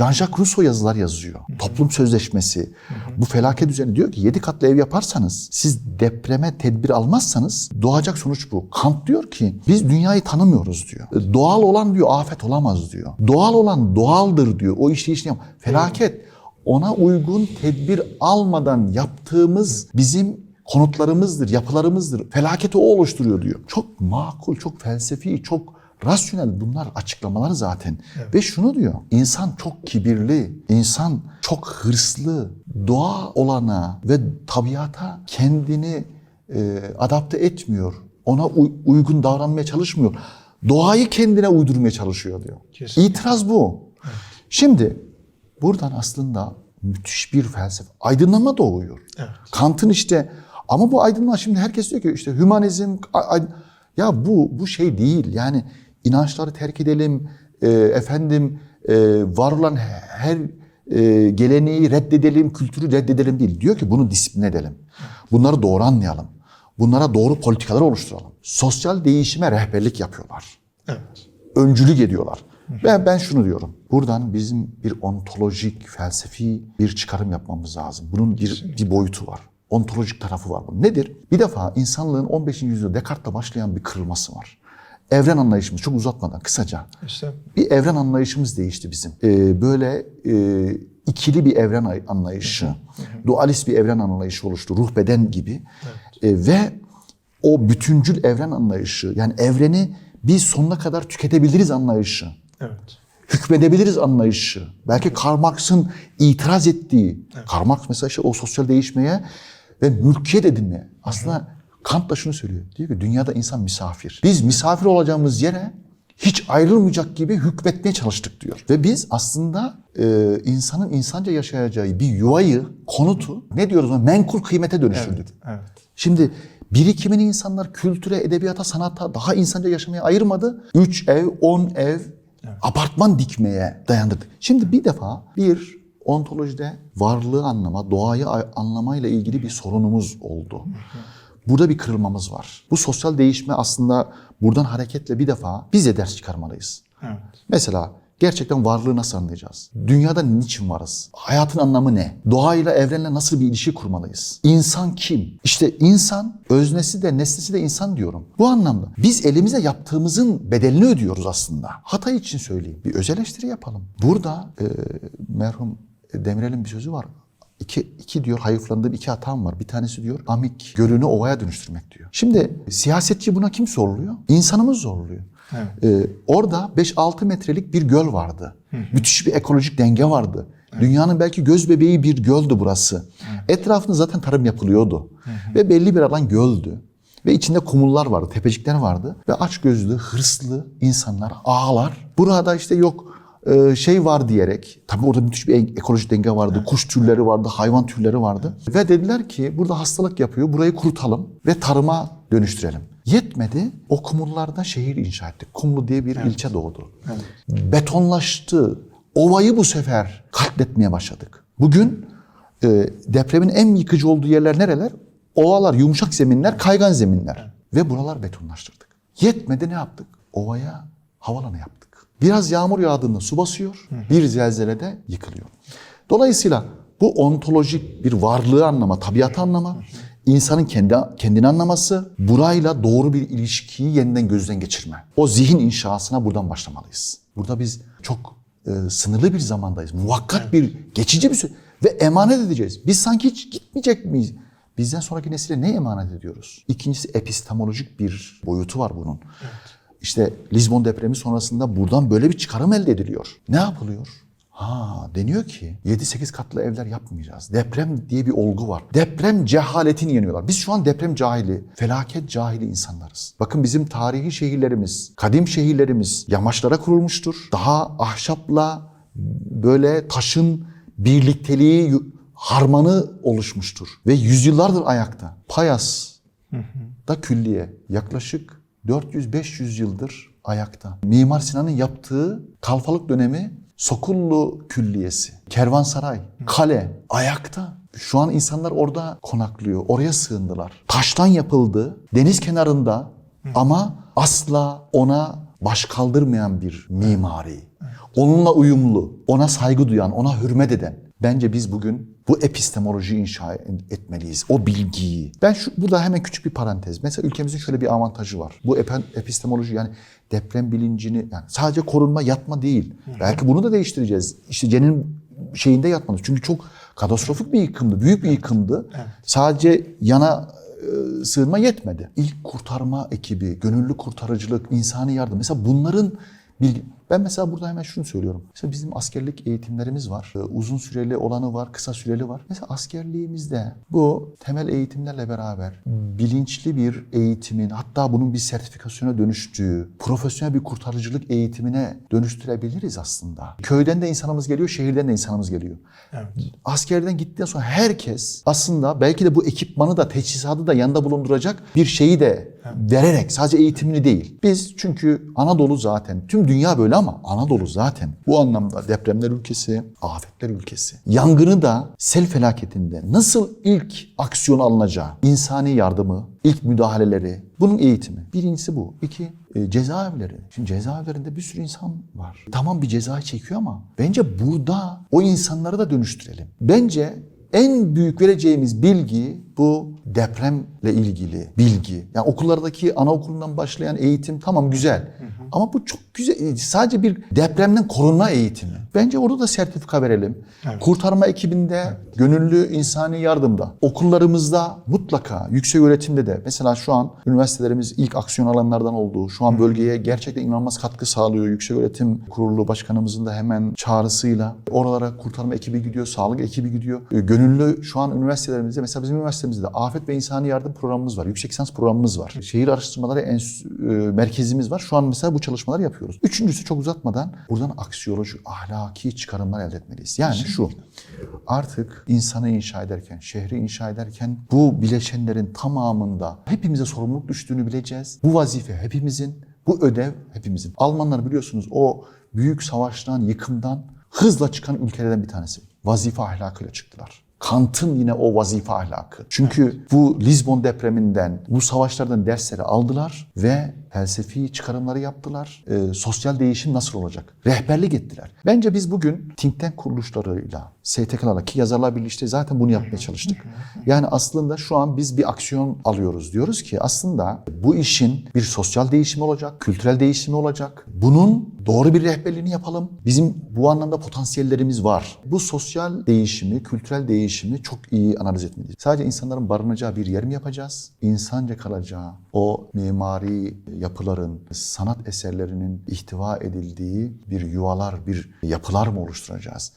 Jean-Jacques Rousseau yazılar yazıyor. Toplum sözleşmesi. Bu felaket düzeni diyor ki 7 katlı ev yaparsanız siz depreme tedbir almazsanız doğacak sonuç bu. Kant diyor ki biz dünyayı tanımıyoruz diyor. E, Doğal olan diyor afet olamaz diyor. Doğal olan doğaldır diyor. O işleyişini yap. Felaket ona uygun tedbir almadan yaptığımız bizim konutlarımızdır, yapılarımızdır. Felaketi o oluşturuyor diyor. Çok makul, çok felsefi, çok rasyonel bunlar açıklamaları zaten. Ve şunu diyor. İnsan çok kibirli, insan çok hırslı, doğa olana ve tabiata kendini e, adapte etmiyor. Ona uy- uygun davranmaya çalışmıyor. Doğayı kendine uydurmaya çalışıyor diyor. Kesinlikle. İtiraz bu. Şimdi buradan aslında müthiş bir felsefe, aydınlanma doğuyor. Evet. Kant'ın işte ama bu aydınlanma şimdi herkes diyor ki işte hümanizm ya bu bu şey değil. Yani inançları terk edelim. e, efendim e, var olan her e, geleneği reddedelim, kültürü reddedelim değil. Diyor ki bunu disiplin edelim. Bunları doğru anlayalım. Bunlara doğru politikalar oluşturalım. Sosyal değişime rehberlik yapıyorlar Evet. öncülük ediyorlar. Ben ben şunu diyorum. Buradan bizim bir ontolojik, felsefi bir çıkarım yapmamız lazım. Bunun bir, bir boyutu var. Ontolojik tarafı var bunun. Nedir? Bir defa insanlığın 15. yüzyılda Descartes'le başlayan bir kırılması var. Evren anlayışımız çok uzatmadan kısaca. İşte Bir evren anlayışımız değişti bizim. Ee, böyle e, ikili bir evren ay- anlayışı, dualist bir evren anlayışı oluştu. Ruh beden gibi. E, ve o bütüncül evren anlayışı, yani evreni biz sonuna kadar tüketebiliriz anlayışı, evet. hükmedebiliriz anlayışı. Belki Karl Marx'ın itiraz ettiği, Karl Marx mesela işte o sosyal değişmeye ve mülkiyet edinmeye. Aslında Kant da şunu söylüyor. Diyor ki dünyada insan misafir. Biz misafir olacağımız yere hiç ayrılmayacak gibi hükmetmeye çalıştık diyor. Ve biz aslında e, insanın insanca yaşayacağı bir yuvayı, konutu ne diyoruz ona menkul kıymete dönüştürdük. Evet. Şimdi birikimini insanlar kültüre, edebiyata, sanata daha insanca yaşamaya ayırmadı. Üç ev, on ev, apartman dikmeye dayandırdı. Şimdi bir defa bir ontolojide varlığı anlama, doğayı ay- anlamayla ilgili bir sorunumuz oldu. Burada bir kırılmamız var. Bu sosyal değişme aslında buradan hareketle bir defa biz de ders çıkarmalıyız. Evet. Mesela gerçekten varlığı nasıl anlayacağız? Dünyada niçin varız? Hayatın anlamı ne? Doğayla, evrenle nasıl bir ilişki kurmalıyız? İnsan kim? İşte insan, öznesi de nesnesi de insan diyorum. Bu anlamda biz elimize yaptığımızın bedelini ödüyoruz aslında. Hatay için söyleyeyim. Bir öz eleştiri yapalım. Burada e, merhum Demirel'in bir sözü var. İki, iki diyor hayıflandığım iki hatam var. Bir tanesi diyor amik gölünü ovaya dönüştürmek diyor. Şimdi siyasetçi buna kim zorluyor? İnsanımız zorluyor. Ee, orada 5-6 metrelik bir göl vardı. Müthiş bir ekolojik denge vardı. Dünyanın belki göz bebeği bir göldü burası. Etrafında zaten tarım yapılıyordu. Ve belli bir alan göldü. Ve içinde kumullar vardı, tepecikler vardı. Ve açgözlü, hırslı insanlar, ağlar. Burada işte yok şey var diyerek, tabii orada müthiş bir e- ekolojik denge vardı, kuş türleri vardı, hayvan türleri vardı. Ve dediler ki burada hastalık yapıyor, burayı kurutalım ve tarıma dönüştürelim. Yetmedi, o kumullarda şehir inşa ettik. Kumlu diye bir ilçe doğdu. Betonlaştı. Ovayı bu sefer katletmeye başladık. Bugün e, depremin en yıkıcı olduğu yerler nereler? Ovalar, yumuşak zeminler, kaygan zeminler. Ve buralar betonlaştırdık. Yetmedi ne yaptık? Ovaya havalanı yaptık. Biraz yağmur yağdığında su basıyor, bir zelzelede yıkılıyor. Dolayısıyla bu ontolojik bir varlığı anlama, tabiatı anlama, insanın kendi kendini anlaması, burayla doğru bir ilişkiyi yeniden gözden geçirme. O zihin inşasına buradan başlamalıyız. Burada biz çok e, sınırlı bir zamandayız. Muvakkat bir, geçici bir süre ve emanet edeceğiz. Biz sanki hiç gitmeyecek miyiz? Bizden sonraki nesile ne emanet ediyoruz? İkincisi epistemolojik bir boyutu var bunun. İşte Lizbon depremi sonrasında buradan böyle bir çıkarım elde ediliyor. Ne yapılıyor? Ha deniyor ki 7-8 katlı evler yapmayacağız. Deprem diye bir olgu var. Deprem cehaletini yeniyorlar. Biz şu an deprem cahili, felaket cahili insanlarız. Bakın bizim tarihi şehirlerimiz, kadim şehirlerimiz yamaçlara kurulmuştur. Daha ahşapla böyle taşın birlikteliği, harmanı oluşmuştur. Ve yüzyıllardır ayakta. Payas da külliye yaklaşık 400-500 yıldır ayakta. Mimar Sinan'ın yaptığı kalfalık dönemi Sokullu Külliyesi, Kervansaray, kale ayakta. Şu an insanlar orada konaklıyor, oraya sığındılar. Taştan yapıldı, deniz kenarında ama asla ona baş kaldırmayan bir mimari. Onunla uyumlu, ona saygı duyan, ona hürmet eden. Bence biz bugün bu epistemolojiyi inşa etmeliyiz. O bilgiyi. Ben şu burada hemen küçük bir parantez. Mesela ülkemizin şöyle bir avantajı var. Bu epistemoloji yani deprem bilincini yani sadece korunma, yatma değil. Belki bunu da değiştireceğiz. İşte Cen'in şeyinde yatmanız. Çünkü çok katastrofik bir yıkımdı. Büyük bir yıkımdı. Sadece yana e, sığınma yetmedi. İlk kurtarma ekibi, gönüllü kurtarıcılık, insani yardım. Mesela bunların bilgi... Ben mesela burada hemen şunu söylüyorum. Mesela bizim askerlik eğitimlerimiz var. Ee, Uzun süreli olanı var, kısa süreli var. Mesela askerliğimizde bu temel eğitimlerle beraber bilinçli bir eğitimin hatta bunun bir sertifikasyona dönüştüğü, profesyonel bir kurtarıcılık eğitimine dönüştürebiliriz aslında. Köyden de insanımız geliyor, şehirden de insanımız geliyor. Askerden gittikten sonra herkes aslında belki de bu ekipmanı da teçhizatı da yanında bulunduracak bir şeyi de vererek sadece eğitimini değil. Biz çünkü Anadolu zaten tüm dünya böyle ama Anadolu zaten bu anlamda depremler ülkesi, afetler ülkesi. Yangını da sel felaketinde nasıl ilk aksiyon alınacağı, insani yardımı, ilk müdahaleleri, bunun eğitimi. Birincisi bu. İki, e, cezaevleri. Şimdi cezaevlerinde bir sürü insan var. Tamam bir cezayı çekiyor ama bence burada o insanları da dönüştürelim. Bence en büyük vereceğimiz bilgi bu depremle ilgili bilgi. Yani okullardaki anaokulundan başlayan eğitim tamam güzel. Ama bu çok güzel. Sadece bir depremden korunma eğitimi. Bence orada da sertifika verelim. Kurtarma ekibinde, gönüllü insani yardımda, okullarımızda mutlaka yüksek öğretimde de mesela şu an üniversitelerimiz ilk aksiyon alanlardan olduğu, şu an bölgeye gerçekten inanılmaz katkı sağlıyor. Yüksek Öğretim Kurulu Başkanımızın da hemen çağrısıyla oralara kurtarma ekibi gidiyor, sağlık ekibi gidiyor. E, Gönüllü şu an üniversitelerimizde mesela bizim üniversitemizde afet ve insani yardım programımız var. Yüksek lisans programımız var. Şehir araştırmaları enstitü, e, merkezimiz var. Şu an mesela bu çalışmaları yapıyoruz. Üçüncüsü çok uzatmadan buradan aksiyoloji, ahlaki çıkarımlar elde etmeliyiz. Yani şu artık insanı inşa ederken, şehri inşa ederken bu bileşenlerin tamamında hepimize sorumluluk düştüğünü bileceğiz. Bu vazife hepimizin, bu ödev hepimizin. Almanlar biliyorsunuz o büyük savaştan, yıkımdan hızla çıkan ülkelerden bir tanesi. Vazife ahlakıyla çıktılar. Kant'ın yine o vazife ahlakı. Çünkü bu Lizbon depreminden, bu savaşlardan dersleri aldılar ve felsefi çıkarımları yaptılar. Ee, sosyal değişim nasıl olacak? Rehberlik ettiler. Bence biz bugün think tank kuruluşlarıyla, STK'larla ki Yazarlar Birliği işte zaten bunu yapmaya çalıştık. Yani aslında şu an biz bir aksiyon alıyoruz. Diyoruz ki aslında bu işin bir sosyal değişimi olacak, kültürel değişimi olacak. Bunun doğru bir rehberliğini yapalım. Bizim bu anlamda potansiyellerimiz var. Bu sosyal değişimi, kültürel değişimi çok iyi analiz etmeliyiz. Sadece insanların barınacağı bir yer mi yapacağız? İnsanca kalacağı o mimari yapıların, sanat eserlerinin ihtiva edildiği bir yuvalar, bir yapılar mı oluşturacağız?